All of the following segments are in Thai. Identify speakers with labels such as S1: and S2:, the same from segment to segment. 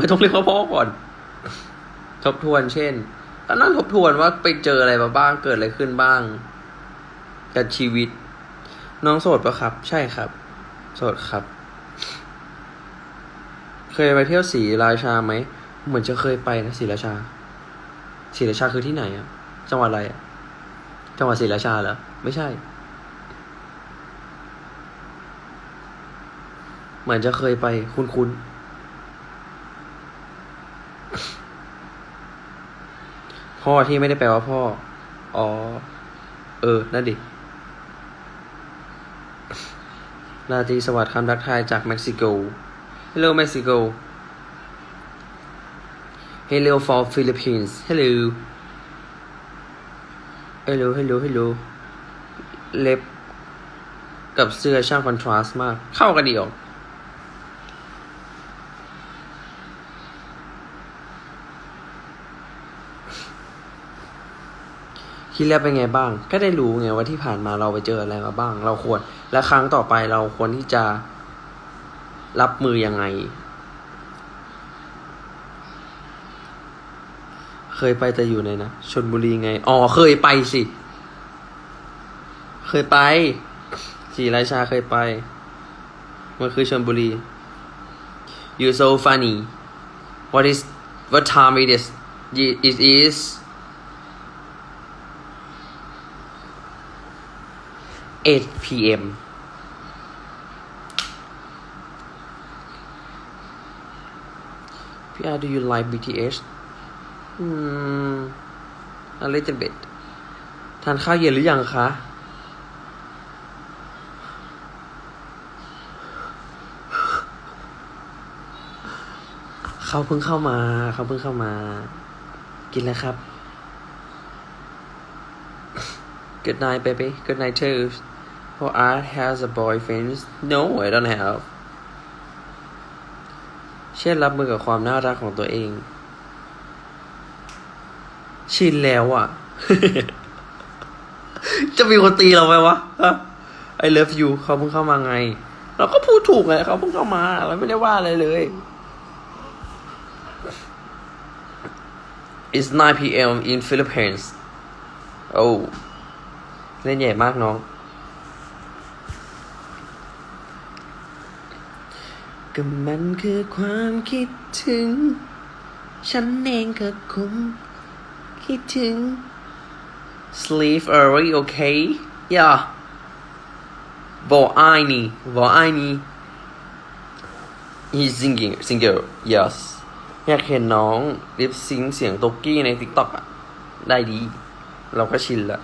S1: ไม่ต้องเรียกว่าพ่อก่อน ทบทวนเช่นก็นั่งทบทวนว่าไปเจออะไรมาบ้างเกิดอะไรขึ้นบ้างกับชีวิต น้องโสดปะครับ ใช่ครับ โสดครับ เคยไปเที่ยวศรีราชาไหมเหมือนจะเคยไปนะศรีราชาศรีราชาคือที่ไหนอะจังหวัดอะไรอะจังหวัดศรีราชาเหรอไม่ใช่ เหมือนจะเคยไปคุ้นๆ พ่อที่ไม่ได้แปลว่าพ่อ อ๋อ เออ นั่นดิราตรีสวัสดิ์คำทักทายจากเม็กซิโก Hello Mexico Hello for Philippines Hello Hello Hello Hello เล็บกับเสื้อช่างคอนทราสต์มาก เข้ากันดีออก คิดแล้วเป็นไงบ้าง ก็ได้รู้ไงว่าที่ผ่านมาเราไปเจออะไรมาบ้าง เราควร และครั้งต่อไปเราควรที่จะรับมือยังไง เคยไปแต่อยู่ในนะชนบุรีไง อ๋อ เคยไปสิ เคยไปศรีราชาเคยไป มันคือชนบุรี you so funny what is what time it is it is 8 p.m. PR do you like BTS อืม a little bit ทานข้าวเย็นหรือยังคะ เขาเพิ่งเข้ามา เขาเพิ่งเข้ามา กินแล้วครับ Good night baby Good night too For Art has a boyfriend No I don't have เช่นรับมือกับความน่ารักของตัวเอง ชินแล้วอะ จะมีคนตีเราไหมวะฮะ I love you เขาเพิ่งเข้ามาไง เราก็พูดถูกไงเขาเพิ่งเข้ามา เราไม่ได้ว่าอะไรเลย It's 9 p.m. in Philippines Oh เล่นใหญ่มากน้อง ก็มันคือความคิดถึง ฉันเองก็คงคิดถึง Sleep early okay yeah บอกไอ้นี่บอกไอ้นี่ He's singing singer yes อยากเห็นน้องลิปซิงเสียงโตกี้ใน TikTok อะได้ดี เราก็ชินละ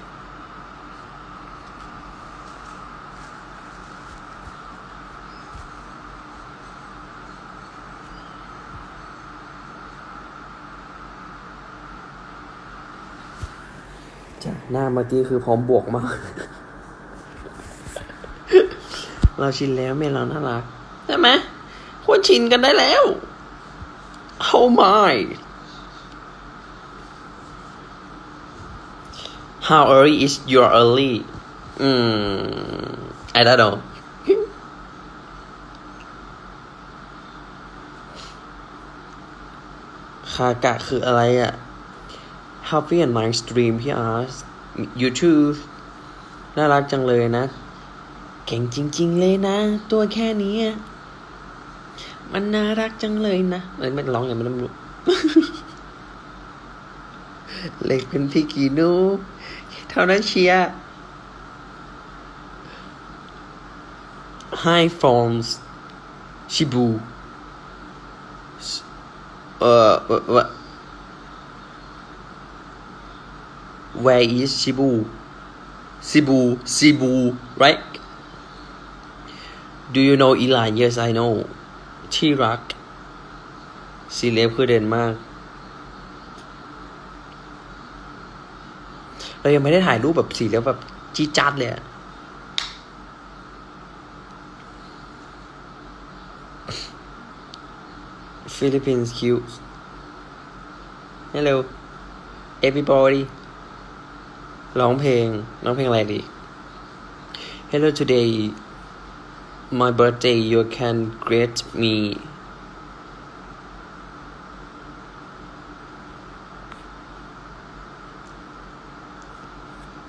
S1: หน้าเมื่อกี้คือพร้อมบวกมาก เราชินแล้วเมยเราน่ารักใช่ไหมควรชินกันได้แล้ว Oh my How early is your early อืม I don't know คากะคืออะไรอะ Happy and nice stream พี่อาร์ YouTube น่ารักจังเลยนะ เก่งจริง ๆ เลยนะ ตัวแค่นี้ มันน่ารักจังเลยนะเอ้ยมันร้องอย่างมันไม่รู้เล็กเป็นพี่กีนูเท่านั้นเชียร์ Hi forms ชิบูเอ่อ what Where is Shibu? Cebu, Cebu, right? Do you know Eli? Yes, I know. ที่รักสีเล็บคือเด่นมาก เรายังไม่ได้ถ่ายรูปแบบสีเล็บแบบจี๊ดจัดเลยอะ Philippines cute Hello everybody ร้องเพลงร้องเพลงอะไรดี Hello today my birthday you can greet me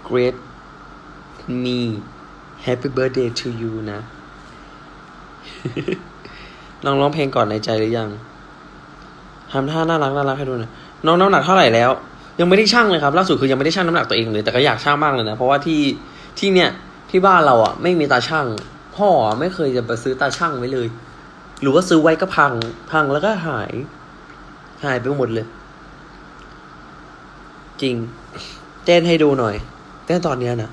S1: greet me Happy Birthday to you นะ ลองร้องเพลงก่อนในใจหรือยังทำท่าน่ารักน่ารักให้ดูนะน้องน้ำหนักเท่าไหร่แล้ว ยังไม่ได้ชั่งเลยครับล่าสุดคือยังไม่ได้ชั่งน้ำหนักตัวเองเลยแต่ก็อยากชั่งมากเลยนะเพราะว่าที่ที่เนี่ยที่บ้านเราอะไม่มีตาชั่งพ่อไม่เคยจะไปซื้อตาชั่งไว้เลย หรือว่าซื้อไว้ก็พัง พังแล้วก็หาย หายไปหมดเลย จริง เต้นให้ดูหน่อยเต้นตอนเนี้ยนะ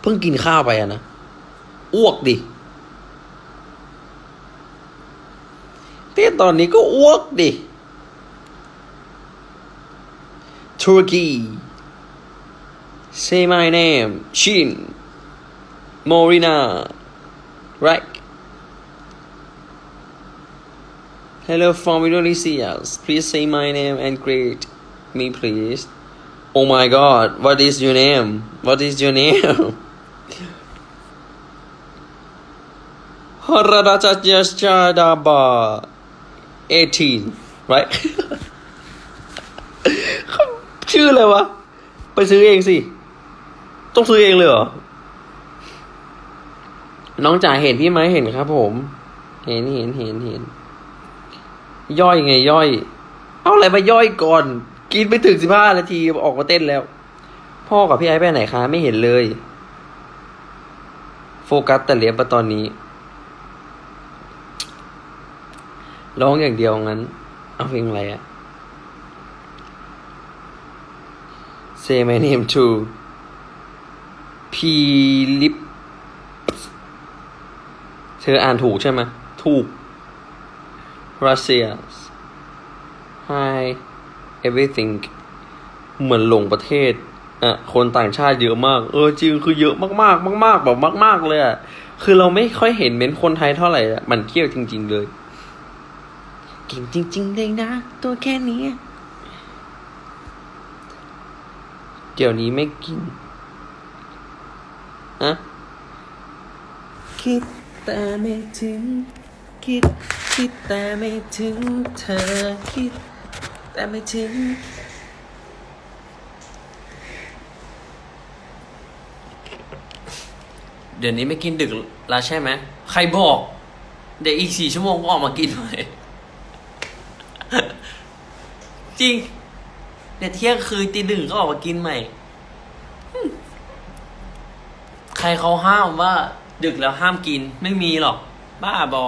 S1: เพิ่งกินข้าวไปอะนะอ้วกดิเต้นตอนนี้ก็อ้วกดิ Turkey. Say my name. Shin. Morina. Right. Hello from Indonesia. Please say my name and greet me, please. Oh my god, what is your name? What is your name? Haradachadaba. Uh, 18, right? ชื่ออะไรวะ ไปซื้อเองสิ ต้องซื้อเองเลยเหรอ น้องจ๋าเห็นพี่ไหมเห็นครับ ผม เห็นเห็นเห็นเห็น ย่อยไง ย่อย เอาอะไรมาย่อยก่อน กินไปถึงสิบห้านาทีออกมาเต้นแล้ว พ่อกับพี่ไอ้ไปไหนคะไม่เห็นเลย โฟกัสแต่เลี้ยงปะตอนนี้ร้องอย่างเดียวงั้น เอาเพลงอะไรอะ Say my name too พีลิปเธออ่านถูกใช่ไหมถูก Russia Hi everything เหมือนหลงประเทศอะคนต่างชาติเยอะมาก เออจริงคือเยอะมากๆ มาก ๆ แบบมาก ๆ เลยอะ คือเราไม่ค่อยเห็นเม้นคนไทยเท่าไหร่อะมันเที่ยวจริง ๆ เลย เก่งจริง ๆ เลยนะ ตัวแค่นี้ เดี๋ยวนี้ไม่กินอะคิดแต่ไม่ถึง คิด คิดแต่ไม่ถึงเธอ คิด แต่ไม่ถึง เดี๋ยวนี้ไม่กินดึกแล้วใช่ไหม ใครบอก เดี๋ยวอีกสี่ชั่วโมงก็ออกมากินใหม่จริง เดี๋ยวเที่ยงคืนตีหนึ่งก็ออกมากินใหม่ ใครเขาห้ามว่า ดึกแล้วห้ามกินไม่มีหรอก บ้าบอ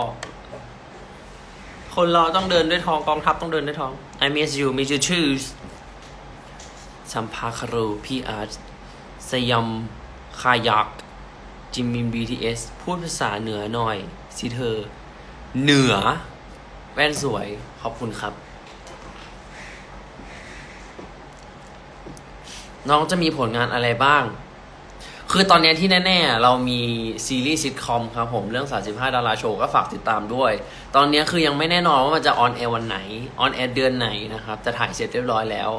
S1: คนเราต้องเดินด้วยท้องกองทัพต้องเดินด้วยท้อง I miss you miss you choose สัมภาคารูพี่อาร์ตสยมคายักจิมมิน BTS พูดภาษาเหนือหน่อย สิเธอ เหนือ แว่นสวย ขอบคุณครับ น้องจะมีผลงานอะไรบ้าง คือตอนนี้ที่แน่ ๆ เรามีซีรีส์ซิทคอมครับผมเรื่อง 35 ดาราโชว์ก็ฝากติดตามด้วย ตอนนี้คือยังไม่แน่นอนว่ามันจะออนแอร์วันไหน ออนแอร์เดือนไหนนะครับ จะถ่ายเสร็จเรียบร้อยแล้ว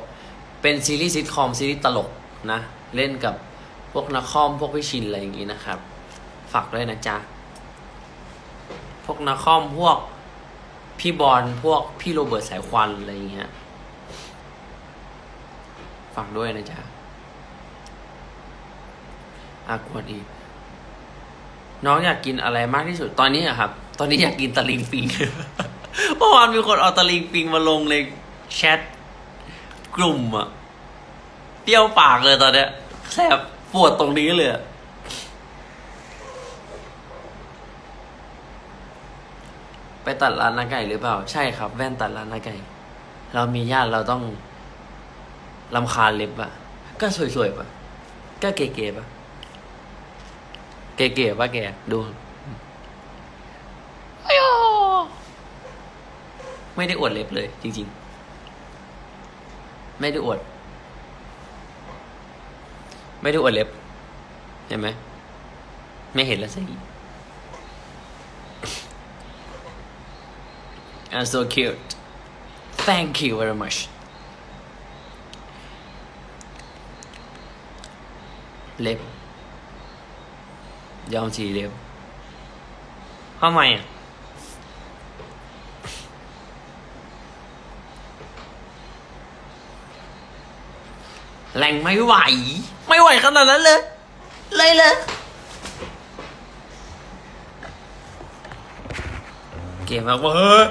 S1: เป็นซีรีส์ซิทคอมซีรีส์ตลกนะ เล่นกับพวกนักคอมพวกพี่ชินอะไรอย่างงี้นะครับ ฝากด้วยนะจ๊ะ พวกนักคอมพวกพี่บอลพวกพี่โรเบิร์ตสายควันอะไรอย่างเงี้ย ฝากด้วยนะจ๊ะอากวนอีก น้องอยากกินอะไรมากที่สุดตอนนี้อะครับ ตอนนี้อยากกินตะลิงปิงเมื่อวานมีคนเอาตะลิงปิงมาลงในแชทกลุ่มอะเปรี้ยวปากเลยตอนเนี้ยแสบปวดตรงนี้เลยไปตัดร้านนาไก่หรือเปล่า ใช่ครับ แว่นตัดร้านนาไก่ เรามีญาติเราต้อง ลำคาญเล็บอะก็สวยๆปะก็เก๋ๆปะเก๋ๆป่ะแกดูอ้ยไม่ได้อวดเล็บเลย จริง ๆ ไม่ได้อวด ไม่ได้อวดเล็บ เห็นไหม ไม่เห็นแล้วสิ I'm so cute thank you very much เล็บ ยอมสีเล็บทำไมอะแรงไม่ไหว ไม่ไม่ไหวขนาดนั้นเลย เลยเลยเกมมากเว้ย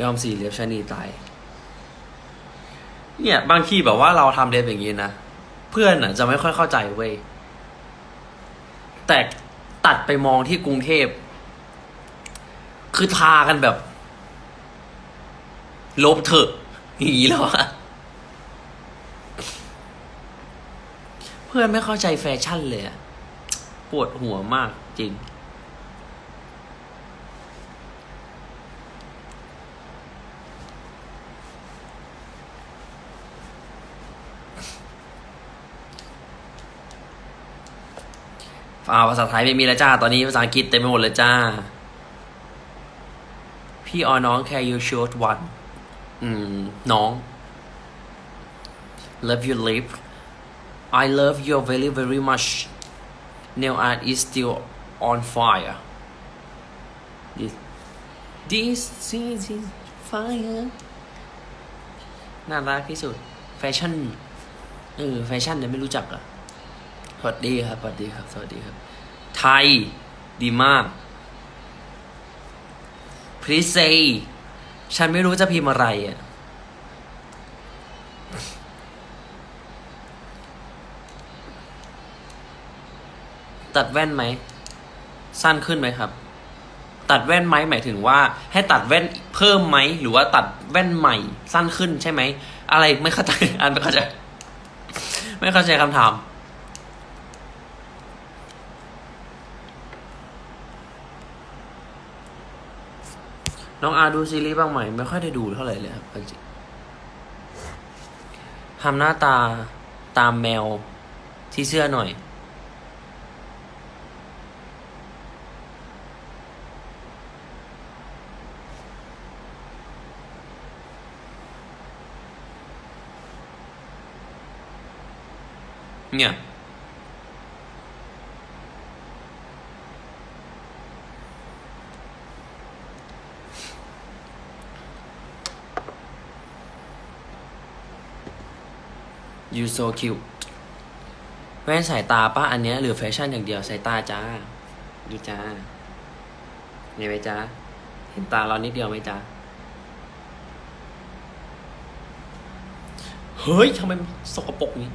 S1: ยอมสี่เล็บชะนีตาย เนี่ย บางทีแบบว่าเราทำเล็บอย่างนี้นะ เพื่อนอะจะไม่ค่อยเข้าใจเว้ย แต่ตัดไปมองที่กรุงเทพ คือทากันแบบ ลบเถอะอย่างนี้แล้วอะเพื่อนไม่เข้าใจแฟชั่นเลยอะปวดหัวมากจริง อ่าภาษาไทยไม่มีแล้วจ้า ตอนนี้ภาษาอังกฤษเต็มไปหมดเลยจ้า พี่ออน้อง can you shoot one อืม น้อง love your lip I love you very very much nail art is still on fire this this is fire น่ารักที่สุด แฟชั่น เออ แฟชั่นเนี่ยไม่รู้จักอะ สวัสดีครับ สวัสดีครับ สวัสดีครับ ไทย ดีมาก please say ฉันไม่รู้จะพิมพ์อะไรอะ ตัดแว่นไหม สั้นขึ้นไหมครับ ตัดแว่นไหมหมายถึงว่า ให้ตัดแว่นเพิ่มไหม หรือว่าตัดแว่นใหม่ สั้นขึ้นใช่ไหม อะไรไม่เข้าใจอันไม่เข้าใจ ไม่เข้าใจคำถาม น้องอาดูซีรีส์บ้างไหมไม่ค่อยได้ดูเท่าไหร่เลยครับจริงทำหน้าตาตามแมวที่เสื้อหน่อย เนี่ย you so cute แว่นสายตาป้าอันเนี้ยหรือแฟชั่นอย่างเดียวสายตาจ้า ดูจ้าเห็นไหมจ้าเห็นตาเรานิดเดียวไหมจ้าเฮ้ยทำไมสกปรกนี้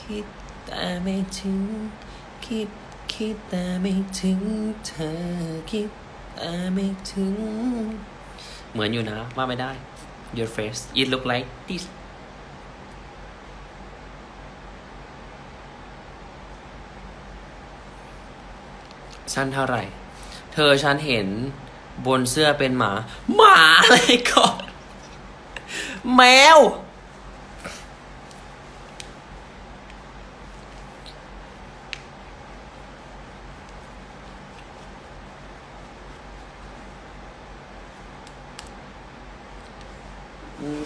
S1: คิดแต่ไม่ถึงคิด คิดแต่ไม่ถึงเธอคิดแต่ไม่ถึง เหมือนอยู่นะ ว่าไม่ได้ your face it look like this สั้นเท่าไหร่ เธอฉันเห็นบนเสื้อเป็นหมา หมาอะไรก่อนแมว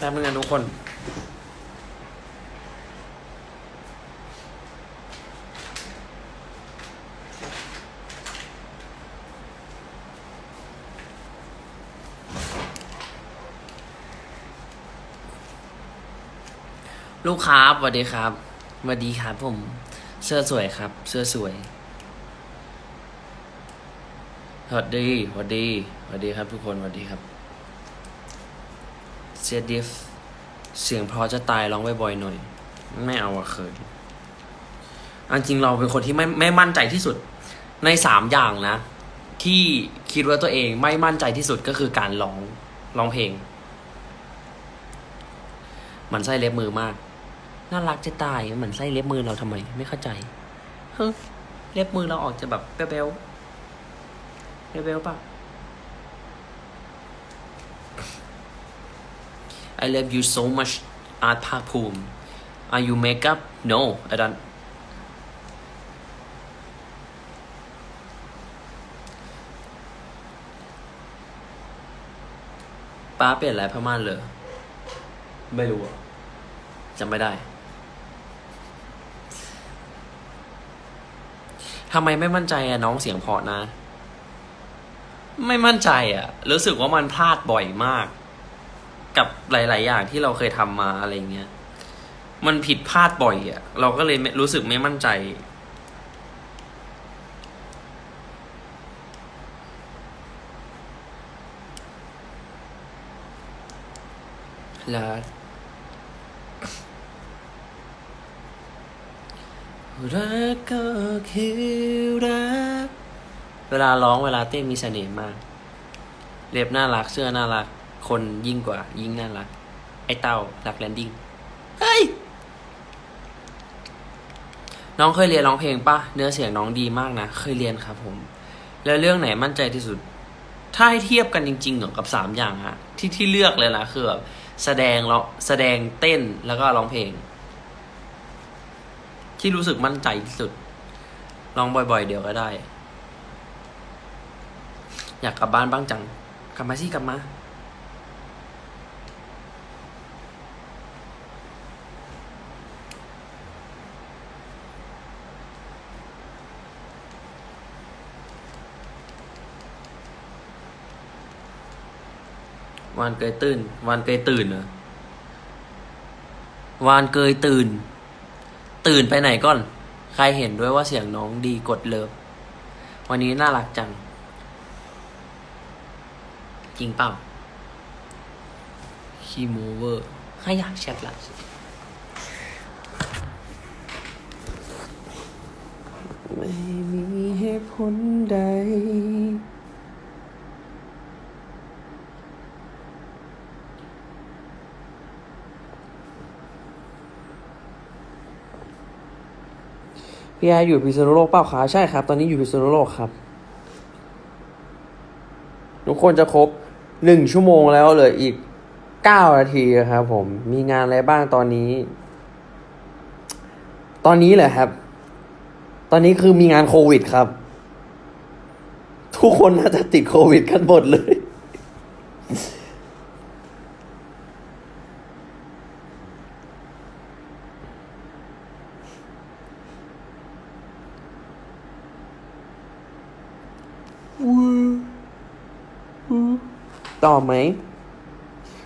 S1: ป๊บนึงนะทุกคน ลูกค้าสวัสดีครับสวัสดีครับผม เสื้อสวยครับ เสื้อสวยสวัสดีสวัสดีสวัสดีครับทุกคนสวัสดีครับ เสียดิฟ เสียงเพราะจะตายร้องบ่อยๆหน่อย ไม่เอาอะเขินอันจริงเราเป็นคนที่ไม่ไม่มั่นใจที่สุดในสามอย่างนะ ที่คิดว่าตัวเองไม่มั่นใจที่สุดก็คือการร้องร้องเพลง มันไส้เล็บมือมาก น่ารักจะตายมันไส้เล็บมือเราทำไม ไม่เข้าใจเฮ้เล็บมือเราออกจะแบบเบลๆเบลๆป่ะ I love you so much อาร์ตภาคภูมิ Are you makeup No I don't ป้าเปลี่ยนอะไรพม่านเลย ไม่รู้อะจำไม่ได้ทำไมไม่มั่นใจอะน้องเสียงเพราะนะ ไม่มั่นใจอะรู้สึกว่ามันพลาดบ่อยมาก กับหลาย ๆ อย่างที่เราเคยทำมาอะไรเงี้ย มันผิดพลาดบ่อยอะเราก็เลยรู้สึกไม่มั่นใจ แล้วรักก็คือรัก เวลาร้องเวลาเต้นมีเสน่ห์มาก เล็บน่ารักเสื้อน่ารัก คนยิ่งกว่ายิ่งน่ารัก ไอ้เต้ารักแลนดิ้งเฮ้ย น้องเคยเรียนร้องเพลงปะเนื้อเสียงน้องดีมากนะ เคยเรียนครับผม แล้วเรื่องไหนมั่นใจที่สุด ถ้าให้เทียบกันจริงๆเหรอกับสามอย่างอะที่ที่เลือกเลยนะคือแบบแสดงร้องแสดงเต้นแล้วก็ร้องเพลง ที่รู้สึกมั่นใจที่สุดร้องบ่อย ๆ เดี๋ยวก็ได้ อยากกลับบ้านบ้างจัง กลับมาสิกลับมา วานเกยตื่น วานเกยตื่นเหรอวานเกยตื่น ตื่นไปไหนก่อน ใครเห็นด้วยว่าเสียงน้องดีกดเลิฟวันนี้น่ารักจัง จริงเปล่าคีโมเวอร์ให้อยากแชทละไม่มีเหตุผลใด พี่แอร์อยู่พิษณุโลกเปล่าคะใช่ครับ ตอนนี้อยู่พิษณุโลกครับ ทุกคนจะครบหนึ่งชั่วโมงแล้วเหลืออีกเก้านาทีครับผมมีงานอะไรบ้างตอนนี้ ตอนนี้เหรอครับ ตอนนี้คือมีงานโควิดครับ ทุกคนน่าจะติดโควิดกันหมดเลย ต่อไหม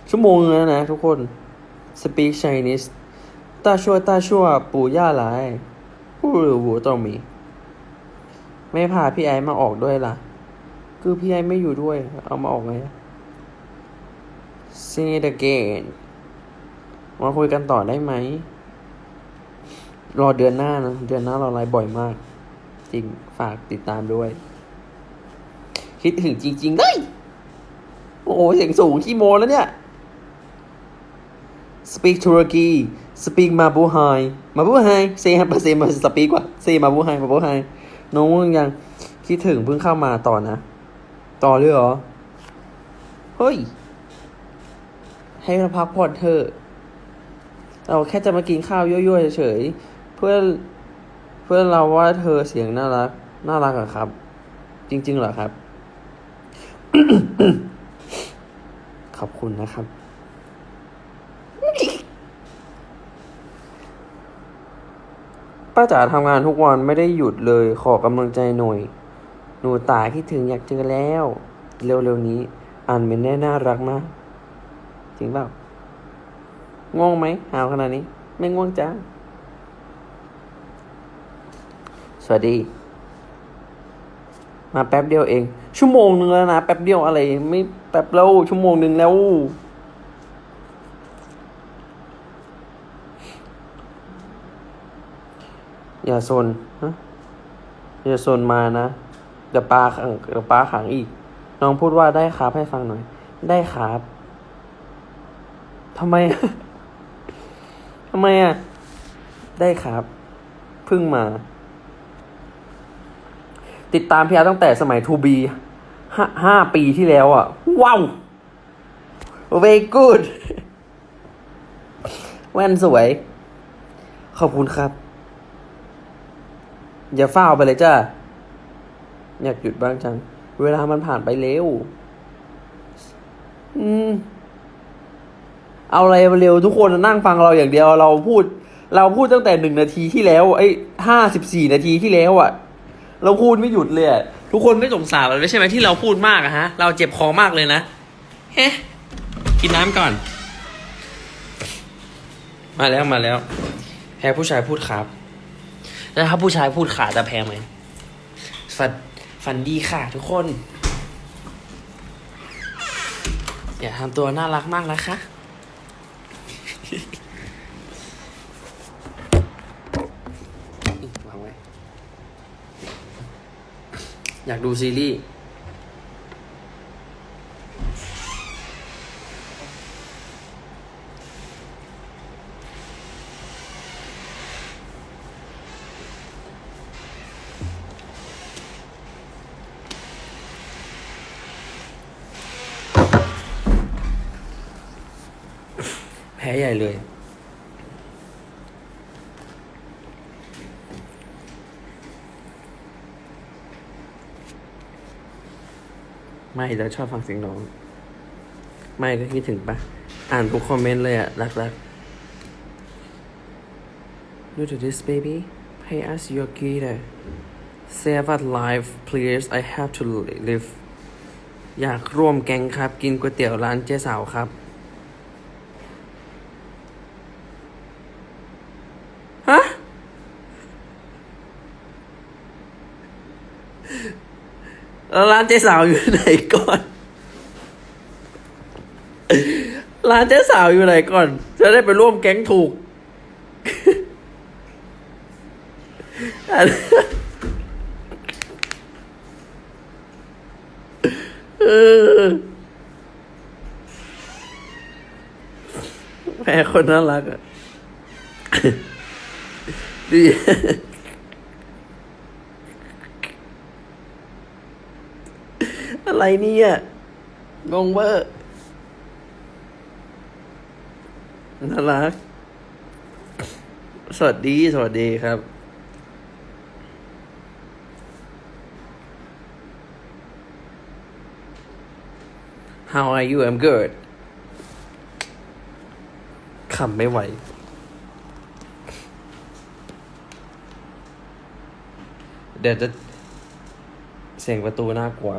S1: ชั่วโมงแล้วนะทุกคน speak Chinese ตาชัวตาชัวปู่ย่าหลายผู้หรือหูตรงมี ไม่พาพี่ไอมาออกด้วยล่ะ คือพี่ไอไม่อยู่ด้วย เอามาออกไง See it again มาคุยกันต่อได้ไหม รอเดือนหน้านะ เดือนหน้าเราไลฟ์บ่อยมาก จริง ฝากติดตามด้วย คิดถึงจริงๆเลยโอ้โหเสียงสูงขี้โมแล้วเนี่ย speak Turkey speak Mabuhay Mabuhay say ครับ say มา speak กว่า say Mabuhay Mabuhay น้องยังคิดถึงเพิ่งเข้ามาต่อนะ ต่อเลยเหรอ เฮ้ย ให้เราพักผ่อนเถอะ เราแค่จะมากินข้าวยั่วๆเฉยๆเพื่อเพื่อเราว่าเธอเสียงน่ารัก น่ารักอะครับ จริง ๆ เหรอครับ ขอบคุณนะครับ ป้าจ๋าทำงานทุกวันไม่ได้หยุดเลยขอกำลังใจหน่อย หนูตาคิดถึงอยากเจอแล้ว เร็วๆนี้ อ่านเป็นแน่น่ารักมากจริงเปล่าง่วงไหมหาวขนาดนี้ ไม่ง่วงจ้าสวัสดี มาแป๊บเดียวเอง ชั่วโมงนึงแล้วนะ แป๊บเดียวอะไร ไม่แป๊บแล้วชั่วโมงนึงแล้ว อย่าโซนฮะอย่าโซนมานะเดี๋ยวปลาขังเดี๋ยวปลาขังอีก น้องพูดว่าได้ครับให้ฟังหน่อย ได้ครับทำไมทำไมอะ ได้ครับ เพิ่งมา ติดตามพี่อาร์ตตั้งแต่สมัยทูบีห้าปีที่แล้วอะ ว้าว very good แว่นสวย ขอบคุณครับ อย่าเฝ้าไปเลยจ้าอยากหยุดบ้างจัง เวลามันผ่านไปเร็ว อืม เอาอะไรมาเร็วทุกคนนั่งฟังเราอย่างเดียว เราพูด เราพูดตั้งแต่หนึ่งนาทีที่แล้ว ไอ้ห้าสิบสี่นาทีที่แล้วอะ่ะ เราพูดไม่หยุดเลยอะทุกคนไม่สงสารเราเลยใช่ไหมที่เราพูดมากอะฮะ เราเจ็บคอมากเลยนะเฮ้กินน้ำก่อน มาแล้วมาแล้ว แพ้ผู้ชายพูดครับแล้วถ้าผู้ชายพูดขาจะแพ้ไหมฝันฝันดีค่ะ ทุกคน อย่าทำตัวน่ารักมากนะคะ วางไว้ อยากดูซีรีส์ แพ้ใหญ่เลย ไม่เราชอบฟังเสียงน้อง ไม่ก็คิดถึงปะอ่านทุกคอมเมนต์เลยอะรักรัก Look at this baby Pay us your guitar Save our life please I have to live อยากร่วมแก๊งครับ กินก๋วยเตี๋ยวร้านเจ๊สาวครับ ฮะ แล้วร้านเจ๊สาวอยู่ไหนก่อน ร้านเจ๊สาวอยู่ไหนก่อน จะได้ไปร่วมแก๊งถูก เออแม่คนน่ารักอะดี อะไรเนี่ยงงเวอร์น่ารัก สวัสดี สวัสดีครับ How are you I'm good ขำไม่ไหวเดี๋ยวจะเสียงประตูน่ากลัว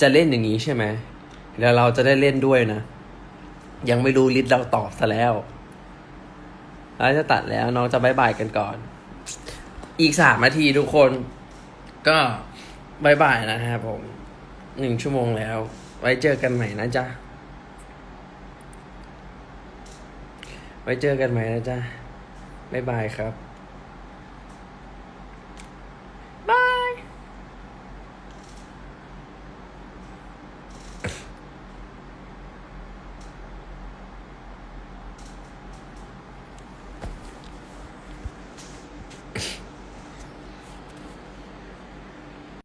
S1: จะเล่นอย่างนี้ใช่ไหมแล้วเราจะได้เล่นด้วยนะ ยังไม่รู้ลิสเราตอบซะแล้วเราจะตัดแล้วน้องจะบายบายกันก่อน อีกสามนาทีทุกคน ก็บายบายนะครับผมหนึ่งชั่วโมงแล้ว ไว้เจอกันใหม่นะจ๊ะ ไว้เจอกันใหม่นะจ๊ะบายบายครับ